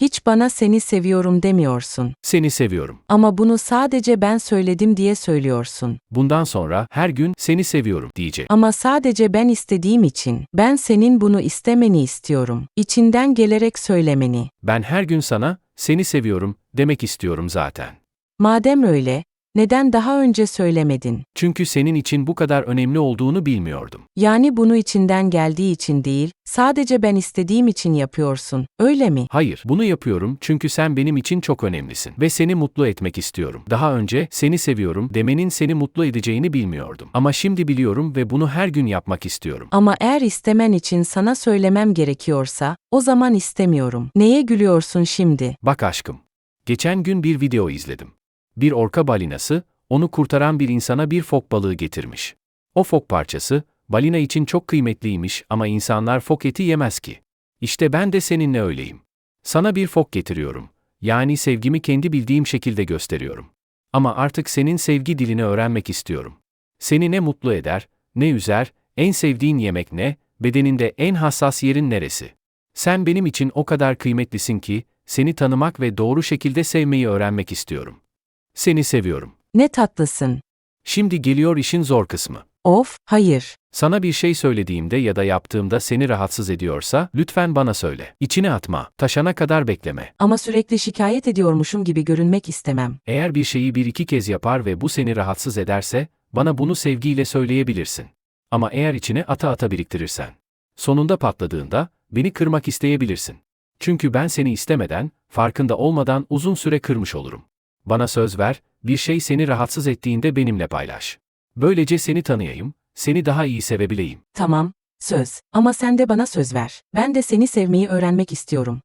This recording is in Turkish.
Hiç bana seni seviyorum demiyorsun. Seni seviyorum. Ama bunu sadece ben söyledim diye söylüyorsun. Bundan sonra her gün seni seviyorum diyeceğim. Ama sadece ben istediğim için. Ben senin bunu istemeni istiyorum. İçinden gelerek söylemeni. Ben her gün sana seni seviyorum demek istiyorum zaten. Madem öyle, neden daha önce söylemedin? Çünkü senin için bu kadar önemli olduğunu bilmiyordum. Yani bunu içinden geldiği için değil, sadece ben istediğim için yapıyorsun. Öyle mi? Hayır, bunu yapıyorum çünkü sen benim için çok önemlisin ve seni mutlu etmek istiyorum. Daha önce seni seviyorum demenin seni mutlu edeceğini bilmiyordum. Ama şimdi biliyorum ve bunu her gün yapmak istiyorum. Ama eğer istemen için sana söylemem gerekiyorsa, o zaman istemiyorum. Neye gülüyorsun şimdi? Bak aşkım. Geçen gün bir video izledim. Bir orka balinası, onu kurtaran bir insana bir fok balığı getirmiş. O fok parçası, balina için çok kıymetliymiş ama insanlar fok eti yemez ki. İşte ben de seninle öyleyim. Sana bir fok getiriyorum. Yani sevgimi kendi bildiğim şekilde gösteriyorum. Ama artık senin sevgi dilini öğrenmek istiyorum. Seni ne mutlu eder, ne üzer, en sevdiğin yemek ne, bedeninde en hassas yerin neresi? Sen benim için o kadar kıymetlisin ki, seni tanımak ve doğru şekilde sevmeyi öğrenmek istiyorum. Seni seviyorum. Ne tatlısın. Şimdi geliyor işin zor kısmı. Of, hayır. Sana bir şey söylediğimde ya da yaptığımda seni rahatsız ediyorsa lütfen bana söyle. İçine atma, taşana kadar bekleme. Ama sürekli şikayet ediyormuşum gibi görünmek istemem. Eğer bir şeyi bir iki kez yapar ve bu seni rahatsız ederse, bana bunu sevgiyle söyleyebilirsin. Ama eğer içine ata ata biriktirirsen, sonunda patladığında beni kırmak isteyebilirsin. Çünkü ben seni istemeden, farkında olmadan uzun süre kırmış olurum. Bana söz ver, bir şey seni rahatsız ettiğinde benimle paylaş. Böylece seni tanıyayım, seni daha iyi sevebileyim. Tamam, söz. Ama sen de bana söz ver. Ben de seni sevmeyi öğrenmek istiyorum.